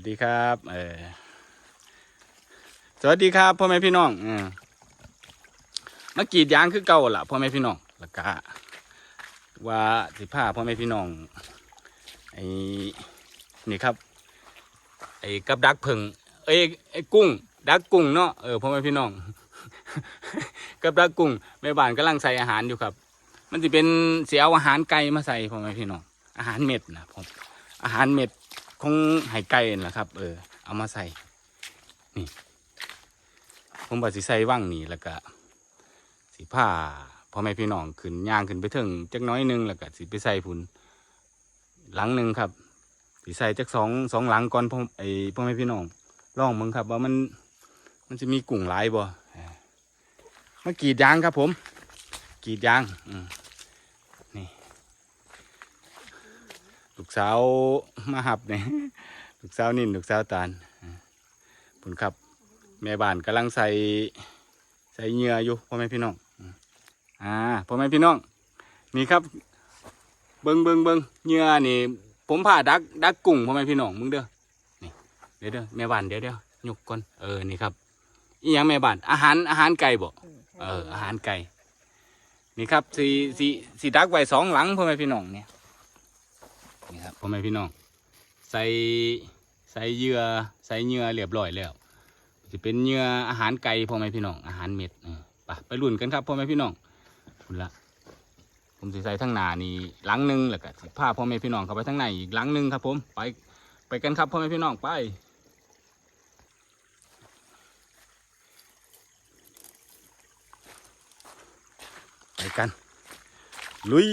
วัสดีครับเออสวัสดีครับพ่อแม่พี่น้องอืมมากรีดยางคือเก่าล่ะพ่อแม่พี่น้องแล้วก็ว่าสิพาพ่อแม่พี่น้องไอ้นี่ครับ ไอ้กับดักเพิงเอ้ยไอ้กุ้ง ดักกุ้งเนาะเออพ่อแม่พี่น้อง กับดักกุ้งแม่บ้านกำลังใส่อาหารอยู่ครับ มันจะเป็นเสียเอาอาหารไก่มาใส่พ่อแม่พี่น้องอาหารเม็ดนะผมอาหารเม็ด ของไห่ไก่นั่นแหละครับ เออ เอามาใส่ นี่ ผมบอกสิใส่ว่างนี่แล้วก็สีผ้าพ่อแม่พี่น้องขึ้นย่างขึ้นไปถึงจักน้อยหนึงแล้วก็สิไปใส่ผุนหลังหนึ่งครับสิใส่จักสองสองหลังก่อนพ่อไอพ่อแม่พี่น้องลองมึงครับ ว่ามัน มันจะมีกุ้งหลายบ่เออมากรีดยางครับผมกรีดยาง อืม ลูกสาวมาหับเนี่ยลูกสาวนิ่นลูกสาวตาลผุนครับ แม่บ้านกำลังใส่ใส่เหงื่ออยู่พ่อแม่พี่น้องอ่าพ่อแม่พี่น้อง นี่ครับ เบิงเบิงเบิงเหงื่อนี่ ผมผ่าดักดักกุ้งพ่อแม่พี่น้องมึงเด้อนี่เดี๋ยวเด้อแม่บ้านเดี๋ยวเดี๋ยวยุกก่อนเออนี่ครับอีหยังแม่บ้านอาหารอาหารไก่บ่เอออาหารไก่นี่ครับสีสีสีดักไว้สองหลังพ่อแม่พี่น้องเนี่ย พ่อแม่พี่น้อง ใส่ใส่เหยื่อใส่เหยื่อเรียบร้อยแล้วจะเป็นเหยื่ออาหารไก่พ่อแม่พี่น้องอาหารเม็ดไปไปลุ่นกันครับพ่อแม่พี่น้องคุณละผมสิใส่ทั้งหนานี่หลังหนึ่งแล้วก็สิพาพ่อแม่พี่น้องเข้าไปทั้งในอีกหลังหนึ่งครับ ผมไปไปกันครับพ่อแม่พี่น้องไปไปกัน ลุย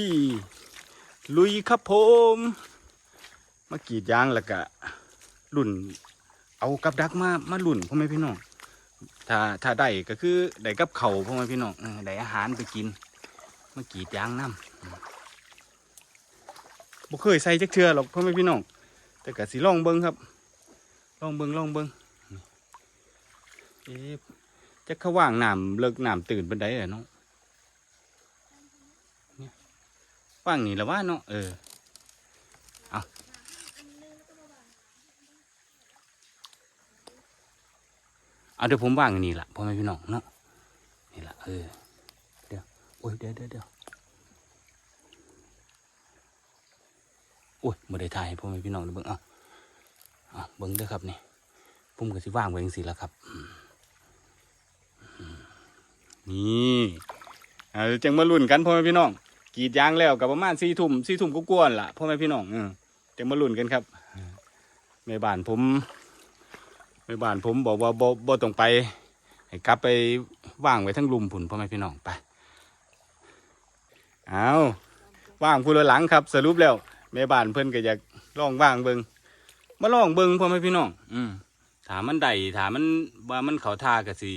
ลุยครับผม มากรีดยางแล้วก็ลุ่น เอากับดักมามาลุ่นพ่อแม่พี่น้องถ้าถ้าได้ก็คือได้กับเขาพ่อแม่พี่น้องได้อาหารไปกินมากรีดยางน้ำบ่เคยใส่จักเทื่อหรอกพ่อแม่พี่น้องแต่ก็สิลองเบิ่งครับลองเบิ่งลองเบิ่งเอ๊ะจักเขาว่างหน้ำเลิกหน้ำตื่นบันไดเนาะเนี่ยว่างนี่ละว่าเนาะเออ เอาเดี๋ยวผมว่างอันนี่แหละพ่อแม่พี่น้องเนาะนี่แหละเออเดี๋ยวโอ้ยเดี๋ยวเดี๋ยวเดี๋ยวโอ้ยไม่ได้ถ่ายให้พ่อแม่พี่น้องเด้อเบิ่งเอาเอาเบิ่งเด้อครับนี่ผมก็สิว่างไว้จังซี่ล้วครับนี่เอาจังมาลุ้นกันพ่อแม่พี่น้องกีดยางแล้วกับประมาณสี่ทุ่มสี่ทุ่มก็กวนล่ะพ่อแม่พี่น้องเออจังมาลุ้นกันครับแม่บ้านผม แม่บ้านผมบอกว่าบ่บ่ต้องไปให้กลับไปว่างไว้ทั้งลุมผุนพ่อแม่พี่น้องไปเอาว่างผู้ละหลังครับ สรุปแล้วแม่บ้านเพิ่นก็อยากลองว่างเบิงมาลองเบิงพ่อแม่พี่น้อง อืมถามมันได้ถามมันว่ามันเขาท่ากะสิ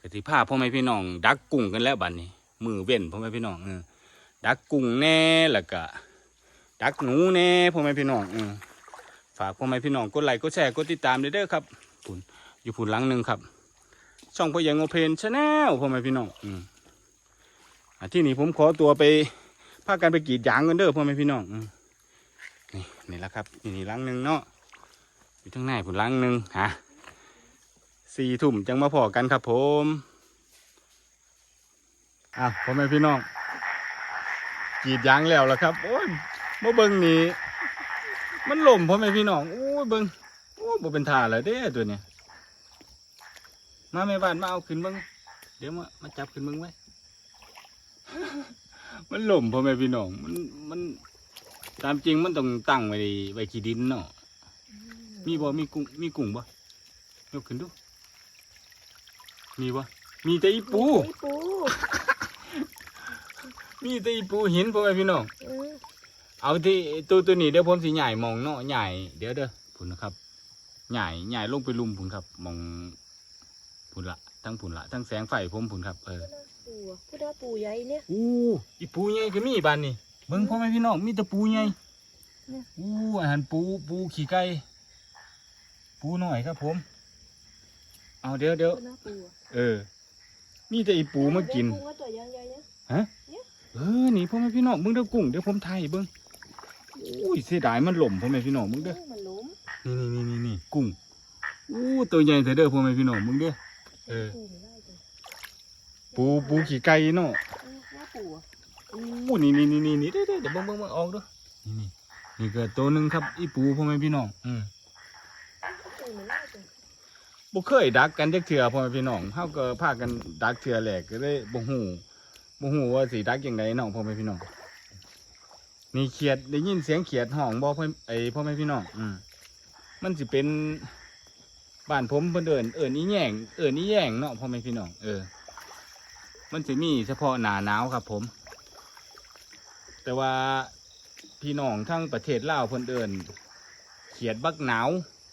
กะสิพาพ่อแม่พี่น้อง ดักกุ้งกันแล้วบัดนนี้ มือเว้นพ่อแม่พี่น้องเออดักกุ้งแน่แล้วก็ดักหนูแน่พ่อแม่พี่น้องอื ฝากพ่อแม่พี่น้องกดไลค์กดแชร์กดติดตามเด้อครับผุนอยู่ผุนหลังหนึ่งครับ ช่องพ่อใหญ่โงเพนชาแนลพ่อแม่พี่น้องอืมที่นี่ผมขอตัวไปพากันไปกรีดยางกันเด้อพ่อแม่พี่น้องอืมนี่นี่แหละครับนี่นี่หลังหนึ่งเนาะอยู่ทั้งในผุนหลังหนึ่งฮะสี่ทุ่มจังมาพอกันครับผมอะพ่อแม่พี่น้องกรีดยางแล้วล่ะครับ โอ้ยมาเบิ่งนี่ มันหล่มพ่อแม่พี่น้องโอ้ยเบิ่งโอ้บ่เป็นท่าแล้วเด้ตัวเนี้ยมาแม่บ้านมาเอาขึ้นเบิ่งเดี๋ยวมามาจับขึ้นเบิ่งไว้ มันหล่มพ่อแม่พี่น้องมันมันตามจริงมันต้องตั้งไว้ไว้ขี้ดินเนาะมีบ่มีกุ้งมีกุ้งบ่ยกขึ้นดู มีบ่มีแต่อีปูไอ้ปูมีแต่อีปูหินพ่อแม่พี่น้อง เออเอาที่ตัวตัวนี้เดี๋ยวผมสิใหญ่มองเนาะใหญ่เดี๋ยวเด้อผุนนะครับใหญ่ใหญ่ลงไปลุมผุนครับมองผุนละทั้งผุนละทั้งแสงไฟผมผุนครับเออปูอะพูดว่าปูใหญ่เนี่ยอู้อีปูใหญ่ก็มีบานนี่เบิ่งพ่อแม่พี่น้องมีแต่ปูใหญ่อู้อาหารปูปูขี่ไก่ปูหน่อยครับผม เอาเดี๋ยวเดี๋ยวพูดว่าปูอะเออ มีแต่อีปูมากินปูว่าตัวยังใหญ่เนี่ยเออนี่พ่อแม่พี่น้องเบิ่งเด้อกุ้งเดี๋ยวผมถ่ายให้เบิ่ง อุ้ยเสียดายมันหล่มพ่อแม่พี่น้องเบิ่งเด้อโอ้มันล้มนี่นี่นี่นี่นี่กุ้งอู้ตัวใหญ่เถอะเด้อพ่อแม่พี่น้องมึงเด้อเออปูไม่ได้จ้ะปูปูขี่ไก่เนาะเออหน้าปูอะอู้นี่นี่นี่นี่นี่เด้อเด้อเดี๋ยวเบิ่งเบิ่งเบิ่งออกเด้อนี่นี่นี่ก็ตัวหนึงครับอีปูพ่อแม่พี่น้องอืมปูไม่ได้จ้ะบ่เคยดักกันจักเทื่อพ่อแม่พี่น้องเฮาก็พากันดักเทื่อแรกก็เลยบ่ฮู้บ่ฮู้ว่าสิดักจังไดเนาะพ่อแม่พี่น้อง มีเขียดได้ยินเสียงเขียดห้องบ่พ่อไอพ่อแม่พี่น้องอืมมันสิเป็นบ้านผมเพิ่นเอินเอิ้นอีแย่งเอิ้นอีแย่งเนาะพ่อแม่พี่น้องเออ มันสิมีเฉพาะหนาหนาวครับ ผม แต่ว่าพี่น้องทั้งประเทศลาวเพิ่นเอินเขียดบักหนาว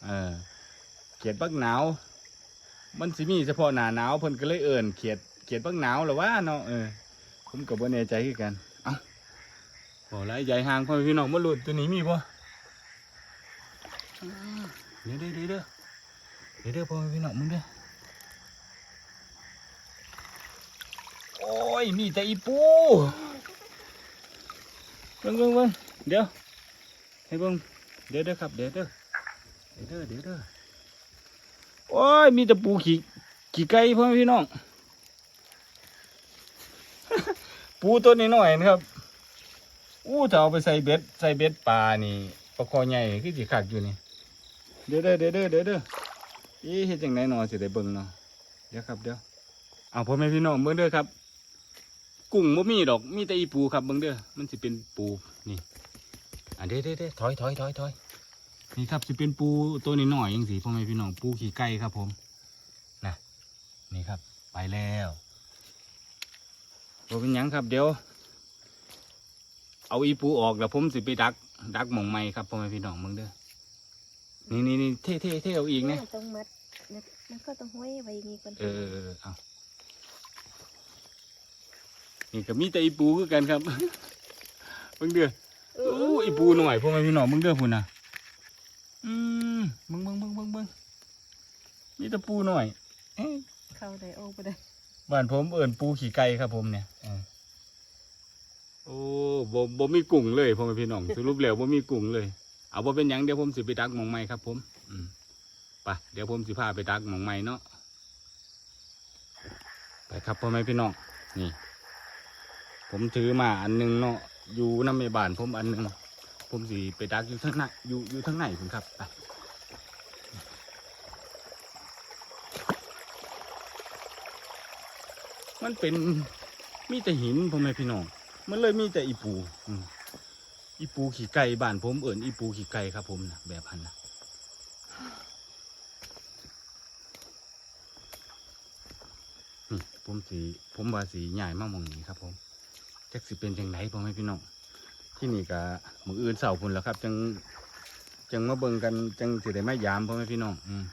เออ เขียดบักหนาวมันสิมีเฉพาะหนาหนาวเพิ่นก็เลยเอิ่นเขียดเขียดบักหนาวหรือว่าเนาะเออผมก็บ่แน่ใจคือกัน บ่หลายใหญ่ห่างพ่อพี่น้องบ่รู้ตัวนี้มีบ่เดี๋ยวเด้อเดี๋ยวเด้อเดี๋ยวเด้อพ่อพี่น้องมึงเด้อโอ้ยมีแต่อีปูเบิ่งเบิ่งเบิ่งเดี๋ยวให้เบิ่งเดี๋ยวเด้อครับเดี๋ยวเด้อเดี๋ยวเด้อเดี๋ยวเด้อโอ้ยมีแต่ปูขี่ขี่ไก่พ่อพี่น้องปูตัวนี้หน่อยนะครับ อู้ถ้าเอาไปใส่เบ็ดใส่เบ็ดปลานี่ปลาคอใหญ่คือสิขักอยู่นี่ เดี๋ยวเด้อเดี๋ยวเด้อเดี๋ยวเด้อเอ๊ะเฮ็ดจังไดเนาะสิได้เบิ่งเนาะเดี๋ยวครับเดี๋ยวเอาพ่อแม่พี่น้องเบิ่งเด้อครับ กุ้งบ่มีดอกมีแต่อีปูครับเบิ่งเด้อมันสิเป็นปูนี่อะเด้อเด้อเด้อถอยถอยถอยถอยนี่ครับจะเป็นปูตัวนี้หน่อยยังสิพ่อแม่พี่น้องปูขี่ไก่ครับผมนะนี่ครับไปแล้วตัวเป็นยังครับเดี๋ยว เอาอีปูออกแล้วผมสิไปดัก ดักหมองไม้ครับพ่อแม่พี่น้องมึงเด้อนี่นี่นี่เท่เท่เท่เอาอีกนะต้องมัดนะมันก็ต้องห้อยไว้อย่างงี้ก่อนเออเออเออเอานี่ก็มีแต่อีปูคือกันครับมึงเด้อเอโอ้อีปูหน่อยพ่อแม่พี่น้องมึงเด้อพุ่นนะอืมมึงมึงมึงมึงมึงมีแต่ปูหน่อยเอ้ยเข้าได้ออกไปได้บ้านผมเอิ่นปูขี่ไก่ครับผมเนี่ยเออ โอ้บ่บ่มีกุ้งเลยพ่อแม่พี่น้องสรุปแล้วบ่มีกุ้งเลย เอาบ่เป็นหยังเดี๋ยวผมสิไปดักหมองไม้ครับ ผม อืมไปเดี๋ยวผมสิพาไปดักหมองไม้เนาะไปครับพ่อแม่พี่น้องนี่ ผมถือมาอันหนึงเนาะอยู่น้ำในบ้านผมอันหนึงผมสิไปดักอยู่ทั้งในอยู่อยู่ทั้งในผมครับไปมันเป็นมีแต่หินพ่อแม่พี่น้อง มันเลยมีแต่อีปูอีปูขี่ไก่บ้านผมเอิ่นอีปูขี่ไก่ครับผมนะแบบพันนะนี่ผมสีผมว่าสีใหญ่มากมองนี้ครับ ผมจักสิเป็นจังไหนพ่อแม่พี่น้องที่นี่ก็มืออื่นเสาพุ่นแล้วครับ จังจังมาเบิ่งกันจังสิได้มายามพ่อแม่พี่น้องอืม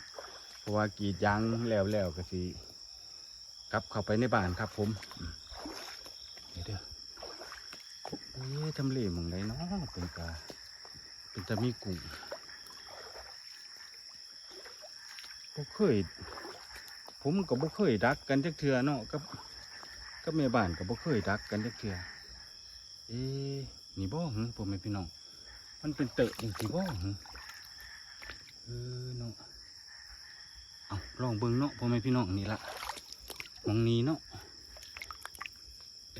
เพราะว่ากีดยางแล้วแล้วก็สิกลับเข้าไปในบ้านครับ ผมอืมเดี๋ยวเดี๋ยวเอ๊ะ ทำเลหมองไหนเนาะเป็นกาเป็นตะมีกุ้งบ่เคย ผมก็บ่เคยดักกันจักเทื่อเนาะกับกับแม่บ้านก็บ่เคยดักกันจักเทื่อเอ๊นี่บ่หึพ่อแม่พี่น้องมันเป็นเตอะจังซี่บ่หึเออเนาะเอาลองเบิ่งเนาะพ่อแม่พี่น้องนี่ละมองนี้เนาะ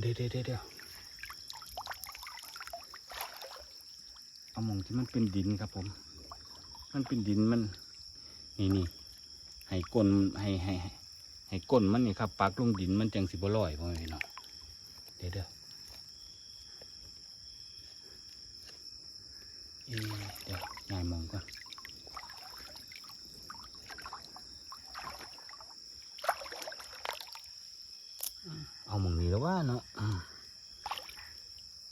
เดี๋ยวเดี๋ยวเดี๋ยว เอามองที่มันเป็นดินครับผม มันเป็นดินมัน นี่นี่ให้ก้นให้ให้ให้ก้นมันนี่ครับปักลงดินมันจังสิบลอยพ่อแม่พี่น้องเดี๋ยวเด้อเอ๊ะเดี๋ยวยายมองก่อนเอาหมองนี้แล้วว่าเนาะอืม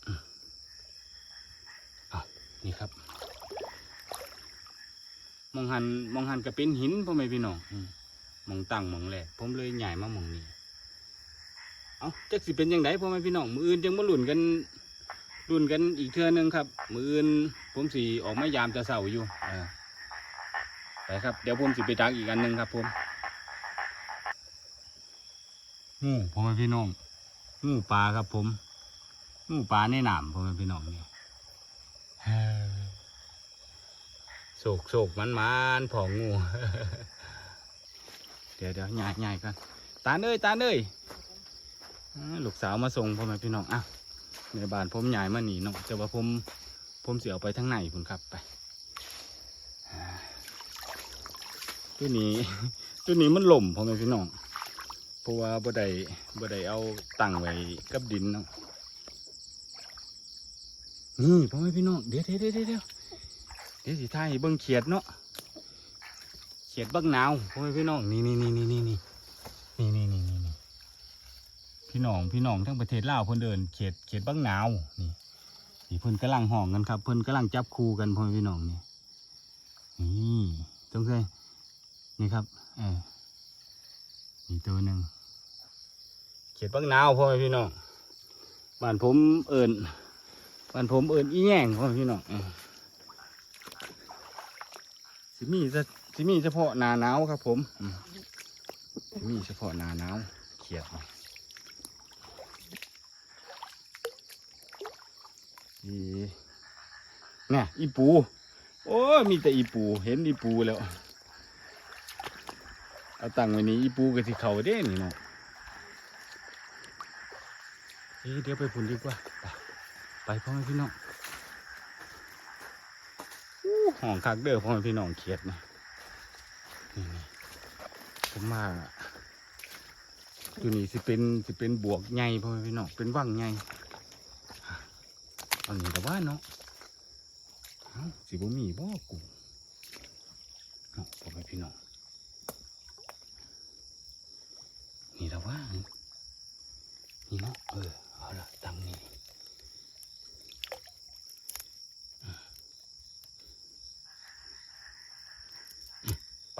อืมเอานี่ครับ ม องหันมองหันก็เป็นหินพ่อแม่พี่น้องอืมมองตั้งมองแหลกผมเลยใหญ่มามองนี้เอาจักสิเป็นยังไงพ่อแม่พี่น้องมืออื่นจังมาลุ่นกันลุ่นกันอีกเทื่อหนึงครับ มืออื่นผมสีออกมายามจะเศร้าอยู่เออไปครับเดี๋ยวผมสิไปดักอีกอันหนึ่งครับผมงูพ่อแม่พี่น้องงูปลาครับผมงูปลาในหนามพ่อแม่พี่น้องนี่เฮ้อ โศกโศกมันมันผองงู เดี๋ยวเดี๋ยวใหญ่ใหญ่กันตาเอ้ยตาเอ้ยอ่าลูกสาวมาส่งพ่อแม่พี่น้องอะในบ้านผมใหญ่มาหนีเนาะแต่ว่าผมผมเสียไปทางไหนคุณครับไปตัวนี้ตัวนี้มันหล่มพ่อแม่พี่น้องเพราะว่าบ่ได้บ่ได้เอาตั้งไว้กับดินเนาะนี่พ่อแม่พี่น้องเดี๋ยวเดี๋ยวเดี๋ยว เดี๋ยวสิท่ายเบิ่งเขียดเนาะเขียดบักนาวพ่อแม่พี่น้องนี่นี่นี่นี่นี่นี่นี่นี่นี่นี่นี่พี่น้องพี่น้องทั้งประเทศลาวเพิ่นเดินเขียดเขียดบักนาวนี่นี่เพิ่นกำลังห้องกันครับ เพิ่นกำลังจับคู่กันพ่อแม่พี่น้องนี่นี่ตรงเลยนี่ครับเออนี่ตัวหนึ่งเขียดบักนาวพ่อแม่พี่น้องบ้านผมเอิญบ้านผมเอิญอีแง่งพ่อแม่พี่น้องอ สิมีจะที่มีเฉพาะหนาหนาวครับ ผมอืมที่มีเฉพาะหนาหนาวเขียดนี่อีเนี่ยอีปู โอ้มีแต่อีปู เห็นอีปูแล้ว เอาตังไว้นี่อีปูกับที่เขาเด้นี่เนาะเอ้ยเดี๋ยวไปพุ่นดีกว่าไปไปพ่อแม่พี่น้องอู้ ห้องคักเด้อพ่อแม่พี่น้องเขียดนะนี่นี่ผมมาตัวนี้สิเป็นสิเป็นบวกใหญ่พ่อแม่พี่น้องเป็นว่างใหญ่อันนี้แต่ว่าเนาะสิบ่มีบ่กูเนาะพ่อแม่พี่น้องนี่แต่ว่านี่เนาะเออเอาละตั้งนี่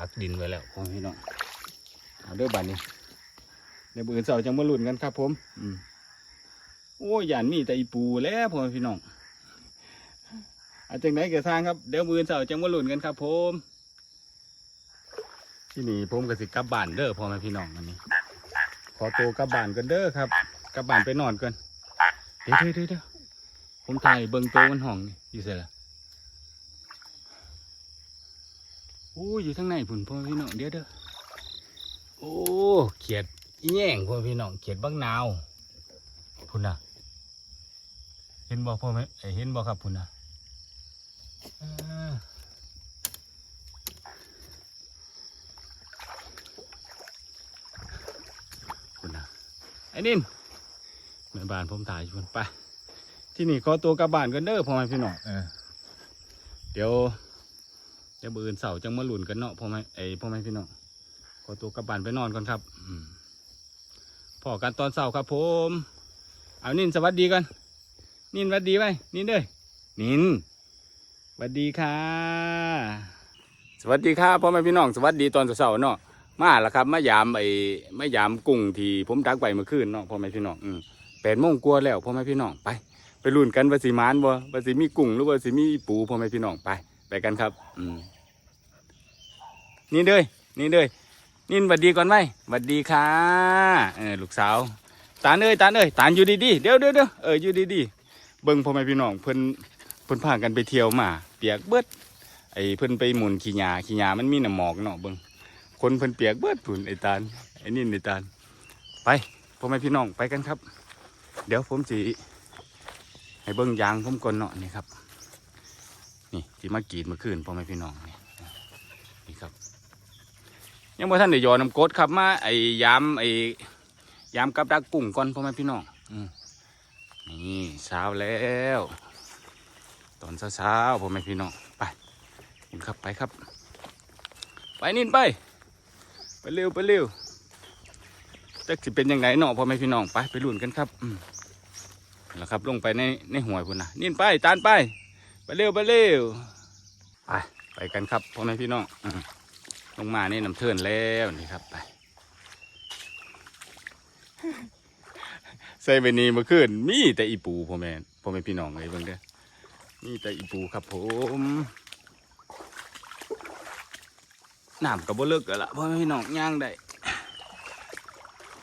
ปักดินไว้แล้วพ่อพี่น้องเอาเด้อบัดนี้เดี๋ยวเบื่อเสาร์จังมาลุ้นกันครับ ผม อืมโอ้ยยานมีแต่อีปูแล้วพ่อพี่น้องอาจังไหนเก็สร้างครับเดี๋ยวมือเสาร์จังมาลุ้นกันครับ ผม ที่นี่ผมก็สิกลับบ้านเด้อพ่อแม่พี่น้องอันนี้ ขอตัวกลับบ้านกันเด้อครับกลับบ้านไปนอนกันเดี๋ยวเดี๋ยวเดี๋ยวผมถ่ายเบิ่งโตวมันห้องนี่อยู่เสียละโอ้ อยู่ทางในพุ่นพ่อแม่พี่น้องเดี๋ยวเด้อโอ้เขียดอีแย่งพ่อแม่พี่น้องเขียดบักนาวพุ่นน่ะ เห็นบ่พ่อแม่เอ้ยเห็นบ่ครับพุ่นน่ะพุ่นน่ะไอ้นินแม่บ้านผมถ่ายอยู่พุ่นไปที่นี่ขอตัวกลับบ้านกันเด้อพ่อแม่พี่น้องเออเดี๋ยว เดี๋ยวบืนเสาจังมาหลุนกันเนาะพ่อแม่ไอ้พ่อแม่พี่น้องขอตัวกลับบ้านไปนอนก่อนครับพอกันตอนเสาครับผม เอานินสวัสดีกันนินสวัสดีไหมนินเด้ยนินสวัสดีค่ะ สวัสดีครับพ่อแม่พี่น้องสวัสดีตอนเสาเนาะมาแล้วครับมายามไอ้มายามกุ้งที่ผมดักไว้เมื่อคืนเนาะพ่อแม่พี่น้องอืมแปดโมงกว่าแล้วพ่อแม่พี่น้องไป ไปลุ้นกันว่าสิมานบ่ว่าสิมีกุ้งหรือว่าสิมีปูพ่อแม่พี่น้องไป ไปกันครับ อืมนี่เด้ยนี่เด้ยนินหวัดดีก่อนไหมหวัดดีค่ะเออลูกสาว ตาเอ้ยตาเอ้ยตาอยู่ดีๆเดี๋ยวเดี๋ยวเดี๋ยวเอออยู่ดีๆเบิ่งพ่อแม่พี่น้องเพิ่นเพิ่นพากันไปเที่ยวมา เปียกเบิดไอ้เพิ่นไปหมุนขี้หญ้าขี้หญ้ามันมีหน้ำหมอกเนาะเบิ่งคนเพิ่นเปียกเบิดพุ่นไอ้ตาไอ้นินไอ้ตาไปพ่อแม่พี่น้องไปกันครับ เดี๋ยวผมสิให้เบิ่งยางผมก่อนเนาะนี่ครับ นี่ที่มากรีดเมื่อคืนพ่อแม่พี่น้องนี่นี่ครับ ยังบ่ท่านได้หยอน้ำกดครับมาไอ้ยามไอ้ยามกับดักกุ้งก่อนพ่อแม่พี่น้องอืนี่เช้าแล้ว ตอนเช้าๆพ่อแม่พี่น้องไปนินครับไปครับ ไปนินไป ไปเร็วไปเร็วจักสิเป็นยังไงเนาะพ่อแม่พี่น้องไปไปลุ้นกันครับอืมแล้วครับลงไปในในห่วยพุ่นนะนินไปตานไป ไปเร็วไปเร็วไปไปกันครับพ่อแม่พี่น้องลงมานี่น้ำเทินแล้วนี่ครับไปใส่เบนีมื่อคืนมีแต่อีปูพ่อแม่พ่อแม่พี่น้องเลยเบิ่งเด้อมีแต่อีปูครับผมน้ำกับบ่เลิกกันละพ่อแม่พี่น้องย่างได้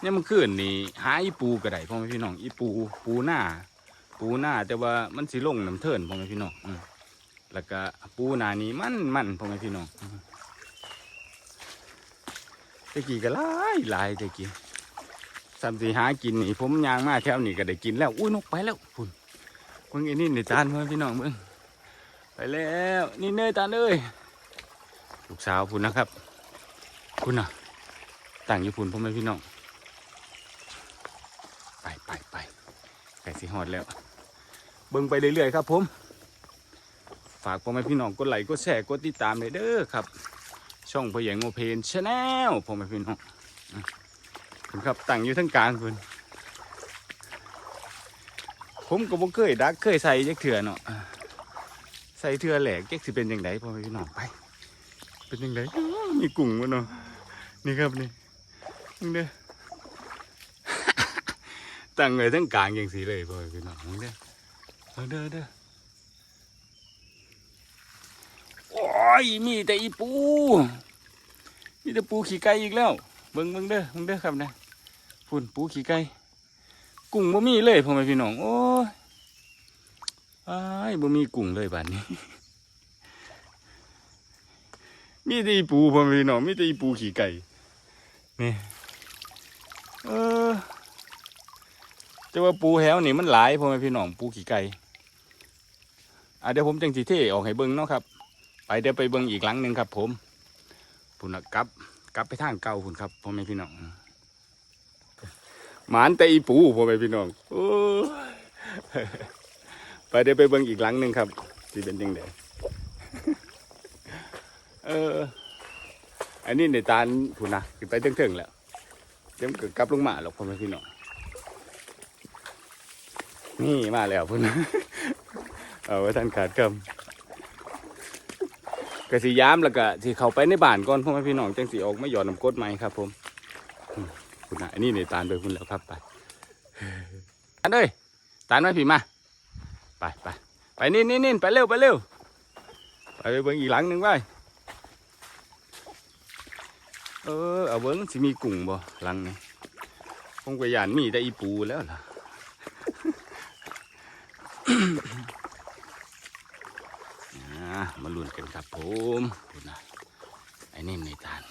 เนี่ยมื่อคืนนี่หาอีปูก็ได้พ่อแม่พี่น้องอีปูปูหน้า ปูหน้าแต่ว่ามันสิลงน้ำเทินพ่อแม่พี่น้องแล้วก็ปูหนานี้มันมันพ่อแม่พี่น้องตะกี้ก็หลายหลายตะกี้สามสี่หากินนี่ผมยางมาแถวนี้ก็ได้กินแล้วอุ้ยนกไปแล้วพุ่นเบิ่งไอ้นี่ในจานพ่อแม่พี่น้องเบิ่งไปแล้วนี่เนยตาเอ้ยลูกสาวพุ่นนะครับคุณน่ะต่างอยู่พุ่นพ่อแม่พี่น้องไปไปไปไก่สีหอดแล้ว เบิ่งไปเรื่อยๆครับ ผม ฝากพ่อแม่พี่น้องกดไลค์กดแชร์กดติดตามเลยเด้อครับ ช่องพ่อใหญ่โงเพนชาแนลพ่อแม่พี่น้องอะคุณครับตั้งอยู่ทั้งกลางคุณผมก็บ่เคยดักเคยใส่จักเถื่อเนาะใส่เถื่อแหลกแก๊กสิเป็นยังไงพ่อแม่พี่น้องไป เป็นยังไงมีกุ้งวะเนาะนี่ครับนี่นี่เด้อตั้งเลยทั้งกลางอย่างสีเลยพ่อแม่พี่น้องมึงเด้อ เอาเด้อเด้อโอ้ยมีแต่อีปู มีแต่ปูขี่ไก่อีกแล้วเบิ่งเบิ่งเด้อเบิ่งเด้อครับนะพุ่นปูขี่ไก่กุ้งบ่มีเลยพ่อแม่พี่น้องโอ้ยอ้บ่มีกุ้งเลยบัดนี้ มีแต่อีปูพ่อแม่พี่น้องมีแต่อีปูขี่ไก่นี่เออแต่ว่าปูแหวนี่มันหลายพ่อแม่พี่น้องปูขี่ไก่ อะเดี๋ยวผมจังสีเท่ออกให้เบิ้งเนาะครับ ไปเดี๋ยวไปเบิ้งอีกหลังหนึ่งครับ ผมพุ่นกลับกลับไปทางเก่าพุ่นครับพ่อแม่พี่น้องหมานแต่อีปูพ่อแม่พี่น้องโอ้ไปเดี๋ยวไปเบิ้งอีกหลังหนึ่งครับที่เป็นยังไงเออ อันนี้ในตาลพุ่นนะขึ้นไปเถิงๆแล้วเดี๋ยวมันเกิดกลับลงมาหรอกพ่อแม่พี่น้องนี่มาแล้วพุ่น เอาไว้ท่านขาดกำกสีย้ามแล้วก็สิเข้าไปในบ้านก่อนพ่อแม่พี่น้องจังสีออกไม่หยอดน้ำกดไหมครับ ผมคุณนะอันนี้ในตาลไปพุ่นแล้วครับไปตาลเอ้ยตาลมาพี่มาไปไปไปนี่นี่นี่ไปเร็วไปเร็วไปไปเบิ้งอีกหลังหนึ่งไปเออเอาเบิ้งสิมีกุ้งบ่หลังนี้คงไปยานมีแต่อีปูแล้วล่ะ อ่ามาลุ้นกัน ครับผมดูนะไอ้นี่ในตาล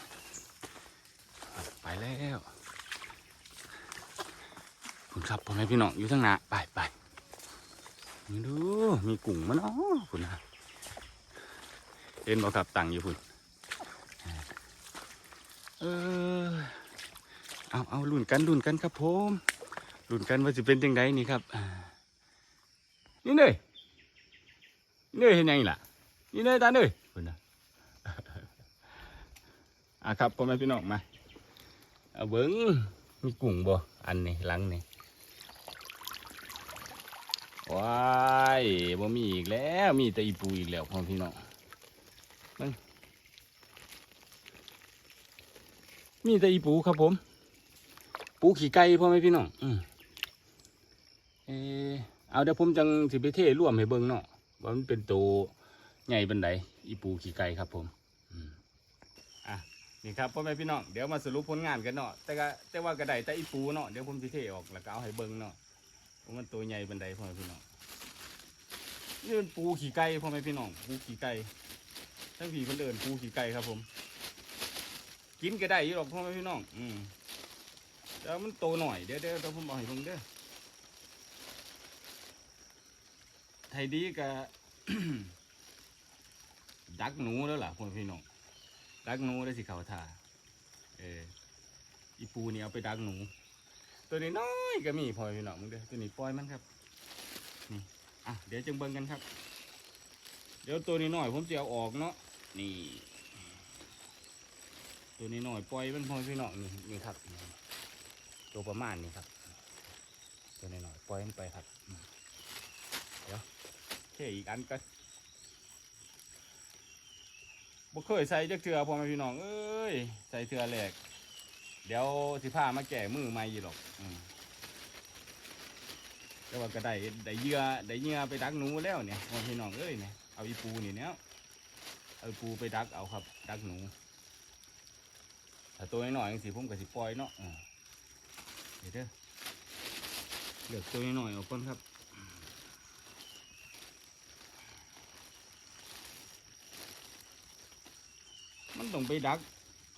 ไปแล้วคุณครับพ่อแม่พี่น้องอยู่ทั้งหน้าไปไปนี่ดูมีกุ้งมันอ๋อคุณนะเห็นบ่ครับตังอยู่คุณเออเอาเอาลุ้นกันลุ้นกันครับผมลุ้นกันว่าจะเป็นยังไงนี่ครับอ่านี่เลยนี่เห็นยังไงล่ะ นี่เลยตาเลยคุณนะอะครับพ่อแม่พี่น้องมาเอาเบิ้งมีกุ้งบ่อันนี้หลังนี่ว้ายบ่มีอีกแล้วมีแต่อีปูอีกแล้วพ่อพี่น้องเบิ่งมีแต่อีปูครับผม ปูขี่ไก่พ่อแม่พี่น้องอืมเออเอาเดี๋ยวผมจังสิไปเทร่วมให้เบิ่งเนาะว่ามันเป็นตัว ใหญ่บันไดอีปูขี่ไก่ครับผมอะนี่ครับพ่อแม่พี่น้องเดี๋ยวมาสรุปผลงานกันเนาะแต่ก็แต่ว่าก็ได้แต่อีปูเนาะเดี๋ยวผมสิเทออกแล้วก็เอาให้เบิ่งเนาะว่ามันตัวใหญ่บันไดพ่อแม่พี่น้องนี่เป็นปูขี่ไก่พ่อแม่พี่น้องปูขี่ไก่ทั้งผีคนเดินปูขี่ไก่ครับผม กินก็ได้ยู่หรอกพ่อแม่พี่น้อง อืมแต่มันโตหน่อยเดี๋ยวเดี๋ยวเดี๋ยวผมเอาให้เบิ่งเด้อไทยดีก็ ดักหนูแล้วล่ะพ่อพี่น้องดักหนูได้สิเขาทาเอออีปูนี่เอาไปดักหนู ตัวนี้น้อยก็มีพ่อพี่น้องมึงเด้อตัวนี้ปล่อยมันครับนี่อะเดี๋ยวจึงเบิ่งกันครับ เดี๋ยวตัวนี้น้อยผมจะเอาออกเนาะนี่ ตัวนี้น้อยปล่อยมันพ่อพี่น้องนี่นี่ครับ ตัวประมาณนี้ครับ ตัวนี้น้อยปล่อยมันไปครับเทอีกอันกัน บ่เคยใส่จักเทือพ่อแม่พี่น้องเอ้ยใส่เทือแรกเดี๋ยวสิพามาแก่มือใหม่หรอกอืมแต่ว่าก็ได้ได้เหยื่อได้เหยื่อไปดักหนูแล้วเนี่ยพ่อพี่น้องเอ้ยเนี่ยเอาอีปูนี่เนี่ยเอาปูไปดักเอาครับ ดักหนูถ้าตัวน้อยๆจังสิผมก็สิปล่อยเนาะเดี๋ยวเด้อเลือกตัวน้อยๆออกก่อนครับ มันต้องไปดัก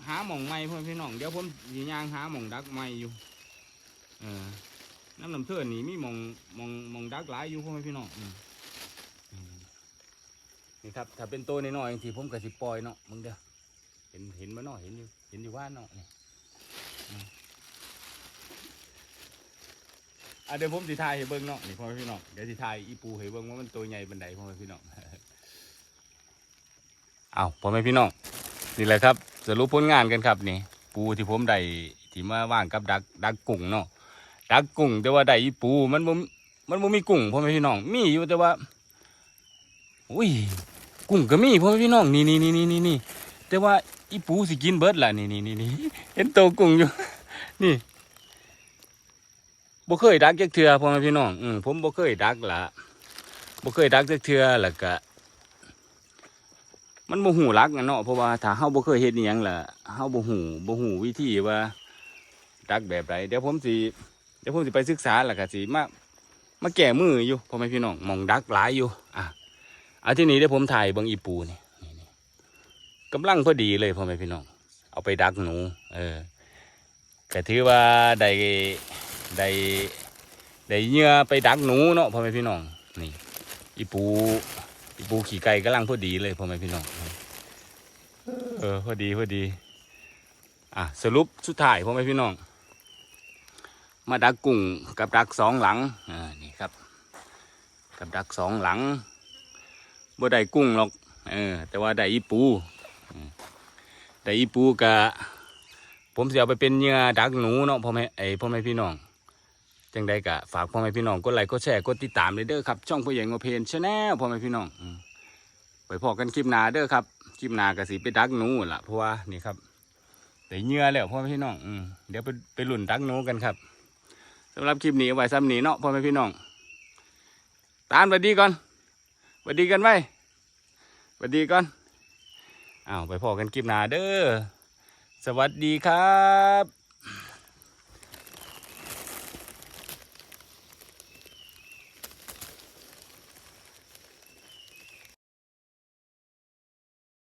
หาหม่องไม้พ่อพี่น้องเดี๋ยวผมสิย่างหาหม่องดักไม้อยู่เออน้ำน้ำเทือนนี่มีหม่องหม่องหม่องดักหลายอยู่พ่อแม่พี่น้องนี่ครับ ถ้าเป็นตัวน้อยๆจริงๆผมก็สิปล่อยเนาะมึงเด้อเห็นเห็นมาเนาะเห็นอยู่เห็นอยู่ว่าเนาะนี่อะเดี๋ยวผมสิถ่ายให้เบิ่งเนาะนี่พ่อแม่พี่น้องเดี๋ยวสิถ่ายอีปูให้เบิ่งว่ามันตัวใหญ่บันไดพ่อแม่พี่น้องเอาพ่อแม่พี่น้อง นี่แหละครับสรุปผลงานกันครับนี่ ปูที่ผมได้ที่มาว่างกับดักดักกุ้งเนาะดักกุ้งแต่ว่าได้ปูมันบ่มันบ่มีกุ้งพ่อแม่พี่น้อง มีอยู่แต่ว่าอุ้ยกุ้งก็มีพ่อแม่พี่น้องนี่นี่นี่นี่นี่นี่แต่ว่าอีปูสิกินเบิดล่ะนี่นี่นี่นี่เห็นโตกุ้งอยู่ นี่บ่เคยดักจักเทือพ่อแม่พี่น้องอืมผมบ่เคยดักล่ะบ่เคยดักจักเทือแล้วก็ มันบ่หูรักอะเนาะเพราะว่าถ้าเฮาบ่เคยเฮ็ดอีหยังล่ะเฮาบ่หูบ่หูวิธีว่าดักแบบใดเดี๋ยวผมสิเดี๋ยวผมสิไปศึกษาแล้วก็สิมามาแก้มืออยู่พ่อแม่พี่น้องมองดักหลายอยู่อะเอาที่นี้เดี๋ยวผมถ่ายเบิ่งอีปูนี่นี่กำลังพอดีเลยพ่อแม่พี่น้อง เอาไปดักหนู เออก็ถือว่าได้ได้ได้เหยื่อไปดักหนูเนาะพ่อแม่พี่น้องนี่อีปู ปูขี่ไก่กำลังพอดีเลยพ่อแม่พี่น้องเออพอดีพอดี อะสรุปสุดท้ายพ่อแม่พี่น้อง มาดักกุ้งกับดักสองหลังอ่านี่ครับ กับดักสองหลังบ่ได้กุ้งหรอกเออแต่ว่าได้อีปูได้อีปูกะผมจะเอาไปเป็นเหยื่อดักหนูเนาะพ่อแม่ไอพ่อแม่พี่น้อง จังใดกะฝากพ่อแม่พี่น้องกดไลค์กดแชร์กดติดตามเลยเด้อครับ ช่องผู้ใหญ่งอเพนชาแนลพ่อแม่พี่น้องไปพอกันคลิปหนาเด้อครับคลิปหนากระสิไปดักหนูล่ะเพราะว่านี่ครับแต่เหงื่อแล้วพ่อแม่พี่น้องอืมเดี๋ยวไปไปหลุ่นดักหนูกันครับสำหรับคลิปนี้เอาไว้ซ้ำนี้เนาะพ่อแม่พี่น้อง ตามสวัสดีก่อนสวัสดีกันไว้สวัสดีก่อนอ้าวไปพอกันคลิปหนาเด้อสวัสดีครับ